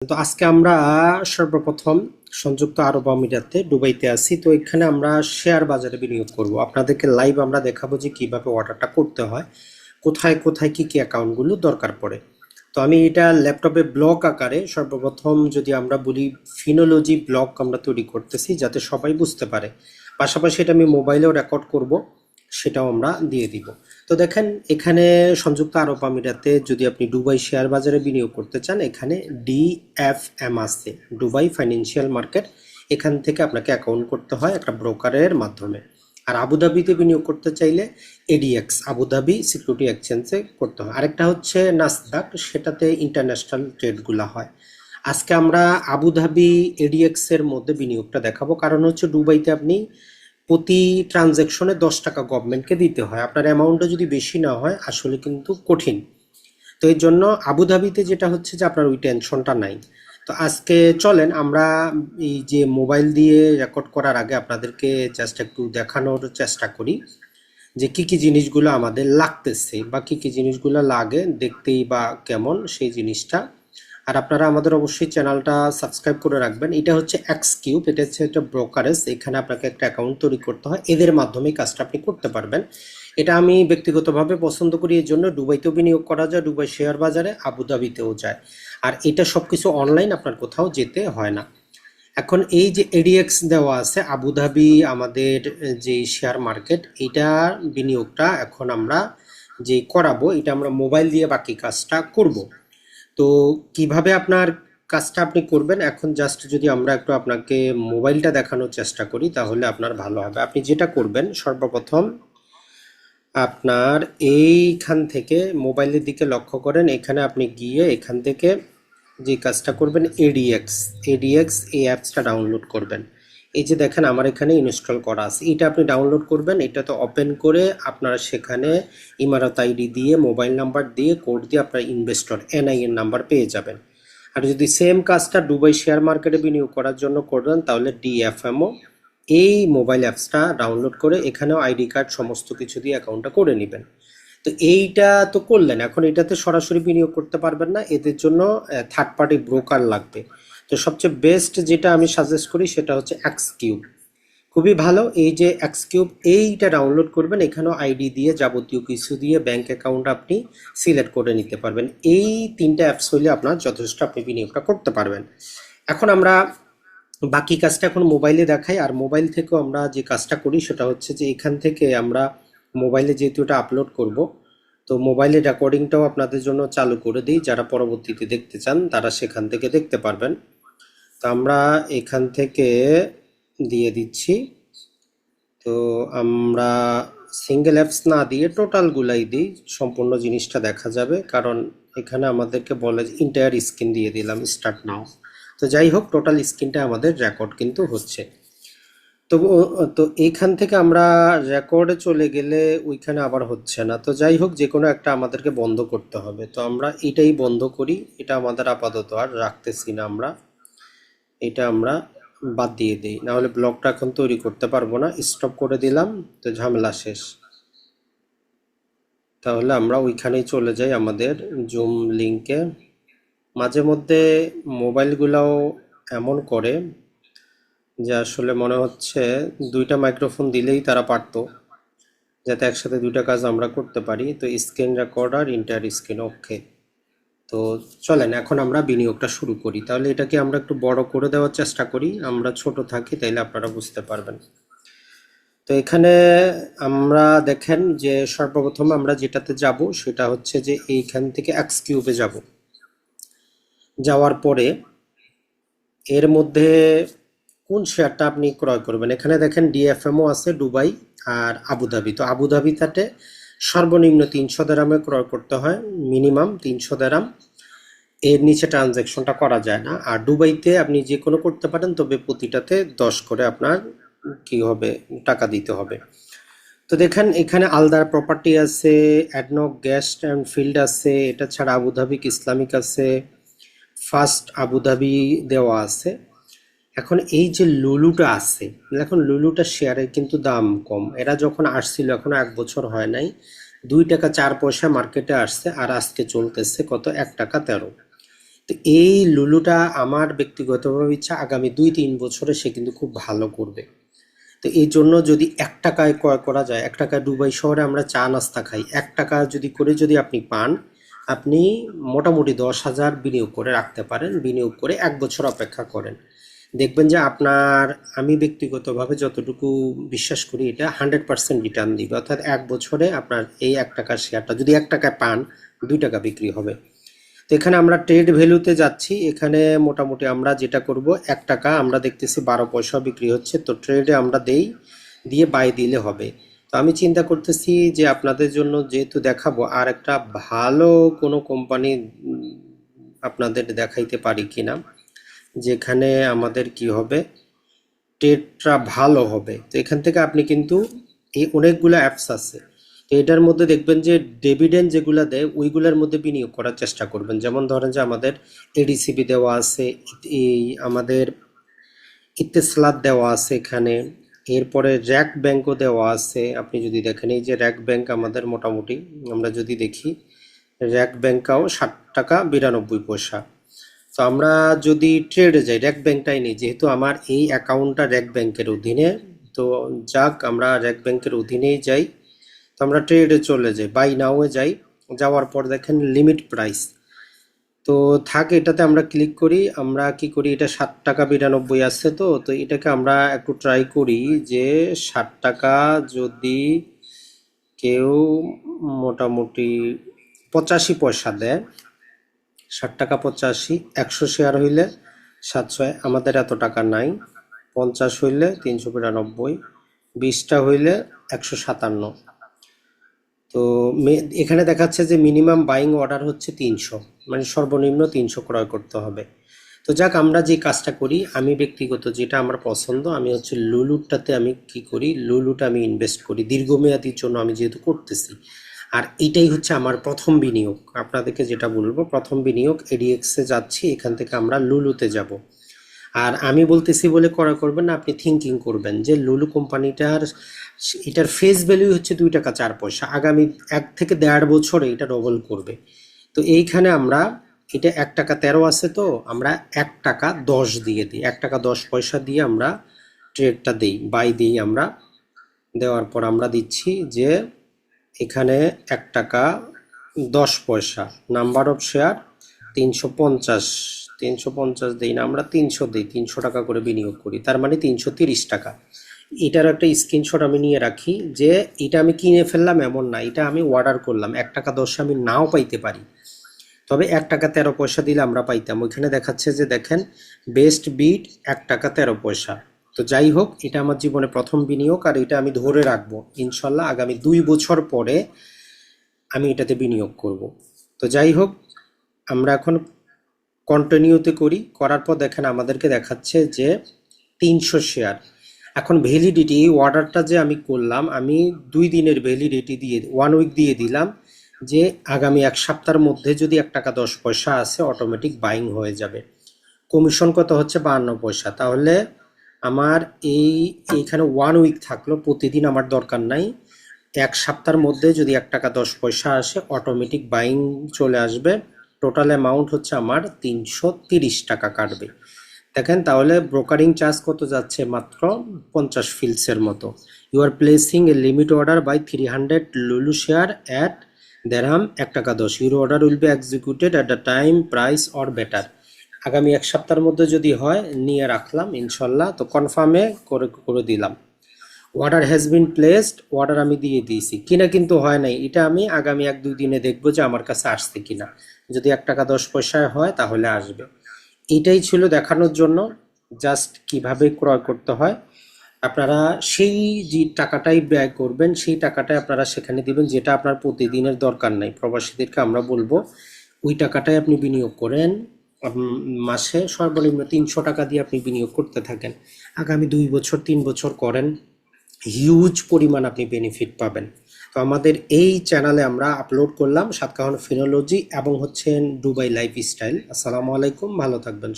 তো আজকে আমরা সর্বপ্রথম সংযুক্ত আরব আমিরাতে দুবাইতে আছি। তো এখানে আমরা শেয়ার বাজারে বিনিয়োগ করব। আপনাদেরকে লাইভ আমরা দেখাবো যে কীভাবে অর্ডারটা করতে হয়, কোথায় কোথায় কি কি অ্যাকাউন্টগুলো দরকার পড়ে। তো আমি এটা ল্যাপটপে ব্লক আকারে সর্বপ্রথম যদি আমরা বলি ফিনোলজি ব্লক আমরা তৈরি করতেছি যাতে সবাই বুঝতে পারে। পাশাপাশি এটা আমি মোবাইলেও রেকর্ড করব, সেটাও আমরা দিয়ে দিব। তো দেখেন, এখানে সংযুক্ত আরব আমিরাতে যদি আপনি দুবাই শেয়ার বাজারে বিনিয়োগ করতে চান, এখানে ডিএফএম আছে দুবাই ফাইন্যান্সিয়াল মার্কেট, এখান থেকে আপনাকে অ্যাকাউন্ট করতে হয় একটা ব্রোকারের মাধ্যমে। আর আবুধাবিতে বিনিয়োগ করতে চাইলে এডিএক্স আবুধাবি সিকিউরিটি এক্সচেঞ্জে করতে হয়। আরেকটা হচ্ছে নাসদাক সেটাতে ইন্টারন্যাশনাল ট্রেডগুলো হয়। আজকে আমরা আবুধাবি এডিএক্স এর মধ্যে বিনিয়োগটা দেখাবো। কারণ হচ্ছে দুবাইতে আপনি প্রতি ট্রানজ্যাকশনে দশ টাকা গভর্নমেন্টকে দিতে হয়। আপনার অ্যামাউন্টটা যদি বেশি না হয়, আসলে কিন্তু কঠিন। তো এর জন্য আবুধাবিতে যেটা হচ্ছে যে আপনার ওই টেনশনটা নাই। তো আজকে চলেন, আমরা এই যে মোবাইল দিয়ে রেকর্ড করার আগে আপনাদেরকে জাস্ট একটু দেখানোর চেষ্টা করি যে কি কি জিনিসগুলো আমাদের লাগতেছে বা কি কি জিনিসগুলো লাগে দেখতেই বা কেমন সেই জিনিসটা। আর আপনারা আমাদের অবশ্যই চ্যানেলটা সাবস্ক্রাইব করে রাখবেন। এটা হচ্ছে এক্স কিউব এটা হচ্ছে একটা ব্রোকারেজ এখানে আপনাকে একটা অ্যাকাউন্ট তৈরি করতে হয়। এদের মাধ্যমে কাজটা আপনি করতে পারবেন। এটা আমি ব্যক্তিগতভাবে পছন্দ করি, এর জন্য দুবাইতেও বিনিয়োগ করা যায়, দুবাই শেয়ার বাজারে, আবুধাবিতেও যায়। আর এটা সব কিছু অনলাইন আপনার কোথাও যেতে হয় না। এখন এই যে এডিএক্স দেওয়া আছে, আবুধাবি আমাদের যে শেয়ার মার্কেট এইটার বিনিয়োগটা এখন আমরা যে করাবো, এটা আমরা মোবাইল দিয়ে বাকি কাজটা করব। তো কীভাবে আপনার কাজটা আপনি করবেন? এখন জাস্ট যদি আমরা একটু আপনাকে মোবাইলটা দেখানোর চেষ্টা করি, তাহলে আপনার ভালো হবে। আপনি যেটা করবেন, সর্বপ্রথম আপনার এইখান থেকে মোবাইলের দিকে লক্ষ্য করেন। এখানে আপনি গিয়ে এখান থেকে যে কাজটা করবেন এডিএক্স এডিএক্স এই অ্যাপসটা ডাউনলোড করবেন। এই যে দেখেন, আমার এখানে ইনস্টল করা আছে। এটা আপনি ডাউনলোড করবেন। এটা তো ওপেন করে আপনারা সেখানে ইমারত আইডি দিয়ে, মোবাইল নাম্বার দিয়ে, কোড দিয়ে আপনার ইনভেস্টর এনআইএন নাম্বার পেয়ে যাবেন। আর যদি সেম কাজটা দুবাই শেয়ার মার্কেটে বিনিয়োগ করার জন্য করবেন, তাহলে ডিএফএমও এই মোবাইল অ্যাপসটা ডাউনলোড করে এখানেও আইডি কার্ড সমস্ত কিছু দিয়ে অ্যাকাউন্টটা করে নেবেন। তো এইটা তো করলেন। এখন এটাতে সরাসরি বিনিয়োগ করতে পারবেন না। এদের জন্য থার্ড পার্টি ব্রোকার লাগবে। তো সবচেয়ে বেস্ট যেটা আমি সাজেস্ট করি সেটা হচ্ছে এক্স কিউব খুবই ভালো, এই যে এক্স কিউব এইটা ডাউনলোড করবেন, এখানেও আইডি দিয়ে যাবতীয় কিছু দিয়ে ব্যাঙ্ক অ্যাকাউন্ট আপনি সিলেক্ট করে নিতে পারবেন। এই তিনটা অ্যাপস হইলে আপনার যথেষ্ট আপনি বিনিয়োগটা করতে পারবেন। এখন আমরা বাকি কাজটা এখন মোবাইলে দেখাই, আর মোবাইল থেকেও আমরা যে কাজটা করি সেটা হচ্ছে যে এখান থেকে আমরা মোবাইলে যেহেতু এটা আপলোড করব, তো মোবাইলে রেকর্ডিংটাও আপনাদের জন্য চালু করে দিই। যারা পরবর্তীতে দেখতে চান, তারা সেখান থেকে দেখতে পারবেন। তো আমরা এখান থেকে দিয়ে দিচ্ছি। তো আমরা সিঙ্গেল অ্যাপস না দিয়ে টোটালগুলাই দিই, সম্পূর্ণ জিনিসটা দেখা যাবে। কারণ এখানে আমাদেরকে বলে ইন্টায়ার স্ক্রিন দিয়ে দিলাম স্টার্ট নাও তো যাই হোক টোটাল স্ক্রিনটা আমাদের রেকর্ড কিন্তু হচ্ছে। তো তো এইখান থেকে আমরা রেকর্ডে চলে গেলে ওইখানে আবার হচ্ছে না। তো যাই হোক যে কোনো একটা আমাদেরকে বন্ধ করতে হবে। তো আমরা এটাই বন্ধ করি, এটা আমাদের আপাতত আর রাখতেছি না আমরা। এটা আমরা বাদ দিয়ে দিই। নাহলে ব্লগটা এখন তৈরি করতে পারব না। স্টপ করে দিলাম, তো ঝামেলা শেষ। তাহলে আমরা ওইখানেই চলে যাই আমাদের জুম লিঙ্কে মাঝে মধ্যে মোবাইলগুলাও এমন করে যে আসলে মনে হচ্ছে দুইটা মাইক্রোফোন দিলেই তারা পারতো, যাতে একসাথে দুইটা কাজ আমরা করতে পারি। তো স্ক্রিন রেকর্ড আর ইন্টার স্ক্রিন ওকে তো চলেন, এখন আমরা বিনিয়োগটা শুরু করি। তাহলে এটাকে আমরা একটু বড় করে দেওয়ার চেষ্টা করি। আমরা ছোট থাকি, তাইলে আপনারা বুঝতে পারবেন। তো এখানে আমরা দেখেন যে সর্বপ্রথম আমরা যেটাতে যাব, সেটা হচ্ছে যে এইখান থেকে এক্স কিউবে যাব। যাওয়ার পরে এর মধ্যে কোন শেয়ারটা আপনি ক্রয় করবেন? এখানে দেখেন ডিএফএমও আছে, দুবাই আর আবুধাবি। তো আবুধাবি আবুধাবিটাতে সর্বনিম্ন তিনশো দেরামে ক্রয় করতে হয়, মিনিমাম তিনশো দেরাম। এর নিচে ট্রানজ্যাকশনটা করা যায় না। আর দুবাইতে আপনি যে কোনো করতে পারেন, তবে প্রতিটাতে দশ করে আপনার কি হবে, টাকা দিতে হবে। তো দেখেন, এখানে আলদার প্রপার্টি আছে অ্যাডনক গেস্ট অ্যান্ড ফিল্ড আছে, এটা ছাড়া আবুধাবিক ইসলামিক আছে ফার্স্ট আবুধাবি দেওয়া আছে। এখন এই যে লুলুটা আছে, এখন লুলুটা শেয়ারের কিন্তু দাম কম। এরা যখন আসছিল, এখনও এক বছর হয় নাই, দুই টাকা চার পয়সা মার্কেটে আসছে, আর আজকে চলতেছে কত? এক টাকা তেরো। তো এই লুলুটা আমার ব্যক্তিগতভাবে ইচ্ছা, আগামী দুই তিন বছরে সে কিন্তু খুব ভালো করবে। তো এই জন্য যদি এক টাকায় ক্রয় করা যায়, এক টাকায় দুবাই শহরে আমরা চা নাস্তা খাই, এক টাকা যদি করে যদি আপনি পান, আপনি মোটামুটি দশ হাজার বিনিয়োগ করে রাখতে পারেন, বিনিয়োগ করে এক বছর অপেক্ষা করেন। দেখবেন যে আপনার, আমি ব্যক্তিগতভাবে যতটুকু বিশ্বাস করি এটা হান্ড্রেড পার্সেন্ট রিটার্ন দিবে। অর্থাৎ এক বছরে আপনার এই এক টাকার শেয়ারটা যদি এক টাকায় পান, দুই টাকা বিক্রি হবে। তো এখানে আমরা ট্রেড ভ্যালুতে যাচ্ছি। এখানে মোটামুটি আমরা যেটা করব, এক টাকা আমরা দেখতেছি বারো পয়সা বিক্রি হচ্ছে। তো ট্রেডে আমরা দেই, দিয়ে বাই দিলে হবে। তো আমি চিন্তা করতেছি যে আপনাদের জন্য যেহেতু দেখাবো আর একটা ভালো কোনো কোম্পানি আপনাদের দেখাইতে পারি কিনা। যেখানে আমাদের কি হবে? ট্রেডটা ভালো হবে। তো এখান থেকে আপনি কিন্তু এই অনেকগুলো অ্যাপস আছে। তো এটার মধ্যে দেখবেন যে ডেভিডেন্ড যেগুলো দেয়, ওইগুলোর মধ্যে বিনিয়োগ করার চেষ্টা করবেন। যেমন ধরেন যে আমাদের এডিসিবি দেওয়া আছে, এই আমাদের ইত্তেসলাত দেওয়া আছে এখানে। এরপরে র্যাক ব্যাংকও দেওয়া আছে। আপনি যদি দেখেন, এই যে র্যাক ব্যাংক আমাদের মোটামুটি, আমরা যদি দেখি, র্যাক ব্যাংকাও ষাট টাকা বিরানব্বই পয়সা। তো আমরা যদি ট্রেডে যাই র্যাক ব্যাংকটাই নেই, যেহেতু আমার এই অ্যাকাউন্টটা র্যাক ব্যাংকের অধীনে, তো যাক, আমরা র্যাক ব্যাংকের অধীনেই যাই। তো আমরা ট্রেডে চলে যাই বাই নাওয়ে যাই, যাওয়ার পর দেখেন লিমিট প্রাইস তো থাক এটাতে আমরা ক্লিক করি, আমরা কি করি, এটা ষাট টাকা বিরানব্বই আছে তো তো এটাকে আমরা একটু ট্রাই করি যে ষাট টাকা যদি কেউ মোটামুটি পঁচাশি পয়সা দেয় ষাট টাকা পঁচাশি, একশো শেয়ার হইলে সাতশো আমাদের এত টাকা নাই। পঞ্চাশ হইলে তিনশো বিরানব্বই, বিশটা হইলে একশো সাতান্ন। তো এখানে দেখাচ্ছে যে মিনিমাম বাইং অর্ডার হচ্ছে তিনশো মানে সর্বনিম্ন তিনশো ক্রয় করতে হবে। তো যাক, আমরা যে কাজটা করি, আমি ব্যক্তিগত যেটা আমার পছন্দ, আমি হচ্ছে লুলুটাতে আমি কি করি লুলুটা আমি ইনভেস্ট করি। দীর্ঘমেয়াদীর জন্য আমি যেহেতু করতেছি আর এটাই হচ্ছে আমার প্রথম বিনিয়োগ। আপনাদেরকে যেটা বলব, প্রথম বিনিয়োগ এডিএক্সে যাচ্ছি, এখান থেকে আমরা লুলুতে যাব। আর আমি বলতেছি বলে করা করবেন না, আপনি থিঙ্কিং করবেন যে লুলু কোম্পানিটার, এটার ফেস ভ্যালু হচ্ছে দুই টাকা চার পয়সা। আগামী এক থেকে দেড় বছরে এটা ডবল করবে। তো এইখানে আমরা, এটা এক টাকা তেরো আছে তো, আমরা এক টাকা দশ দিয়ে দিই। এক টাকা দশ পয়সা দিয়ে আমরা ট্রেডটা দিই বাই দিই আমরা। দেওয়ার পর আমরা দিচ্ছি যে এখানে এক টাকা দশ পয়সা। নাম্বার অফ শেয়ার তিনশো পঞ্চাশ। তিনশো পঞ্চাশ দিই না, আমরা তিনশো দিই। তিনশো টাকা করে বিনিয়োগ করি। তার মানে তিনশো তিরিশ টাকা। এটার একটা স্ক্রিনশট আমি নিয়ে রাখি যে এটা আমি কিনে ফেললাম এমন না, এটা আমি অর্ডার করলাম। এক টাকা দশে আমি নাও পাইতে পারি। তবে এক টাকা তেরো পয়সা দিলে আমরা পাইতাম। ওইখানে দেখাচ্ছে যে দেখেন বেস্ট বিট এক টাকা তেরো পয়সা। তো যাই হোক, এটা আমার জীবনে প্রথম বিনিয়োগ আর এটা আমি ধরে রাখব। ইনশাল্লাহ আগামী দুই বছর পরে আমি এটাতে বিনিয়োগ করব। তো যাই হোক, আমরা এখন কন্টিনিউতে করি। করার পর দেখেন আমাদেরকে দেখাচ্ছে যে তিনশো শেয়ার এখন ভ্যালিডিটি এই অর্ডারটা যে আমি করলাম, আমি দুই দিনের ভ্যালিডিটি দিয়ে ওয়ান উইক দিয়ে দিলাম যে আগামী এক সপ্তাহের মধ্যে যদি এক টাকা দশ পয়সা আসে অটোমেটিক বাইং হয়ে যাবে। কমিশন কত হচ্ছে? বাহান্ন পয়সা। তাহলে আমার এই এইখানে ওয়ান উইক থাকল, প্রতিদিন আমার দরকার নাই। এক সপ্তাহের মধ্যে যদি এক টাকা দশ পয়সা আসে অটোমেটিক বাইং চলে আসবে। টোটাল অ্যামাউন্ট হচ্ছে আমার তিনশো তিরিশ টাকা কাটবে। দেখেন, তাহলে ব্রোকারিং চার্জ কত যাচ্ছে মাত্র পঞ্চাশ ফিলসের মতো। You are placing a limit order buy three hundred Lulu share at dirham এক টাকা দশ। Your order will be executed at the time price or better আগামী এক সপ্তাহের মধ্যে যদি হয়, নিয়ে রাখলাম, ইনশাল্লাহ। তো কনফার্মে করে করে দিলাম। Order has been placed order আমি দিয়ে দিয়েছি। কিনা কিন্তু হয় নাই। এটা আমি আগামী এক, দুই দিনে দেখব যে আমার কাছে আসছে কিনা। যদি এক টাকা দশ পয়সায় হয়, তাহলে আসবে। এটাই ছিল দেখানোর জন্য জাস্ট কীভাবে ক্রয় করতে হয়। আপনারা সেই যে টাকাটাই ব্যয় করবেন, সেই টাকাটাই আপনারা সেখানে দিবেন, যেটা আপনার প্রতিদিনের দরকার নাই। প্রবাসীদেরকে আমরা বলব, ওই টাকাটাই আপনি বিনিয়োগ করেন। মাসে সর্বনিম্ন তিনশো টাকা দিয়ে আপনি বিনিয়োগ করতে থাকেন। আগামী দুই বছর, তিন বছর করেন হিউজ পরিমাণ আপনি বেনিফিট পাবেন। তো আমাদের এই চ্যানেলে আমরা আপলোড করলাম সাতকাহন ফিনোলজি এবং হচ্ছেন দুবাই লাইফ স্টাইল আসসালামু আলাইকুম, ভালো থাকবেন।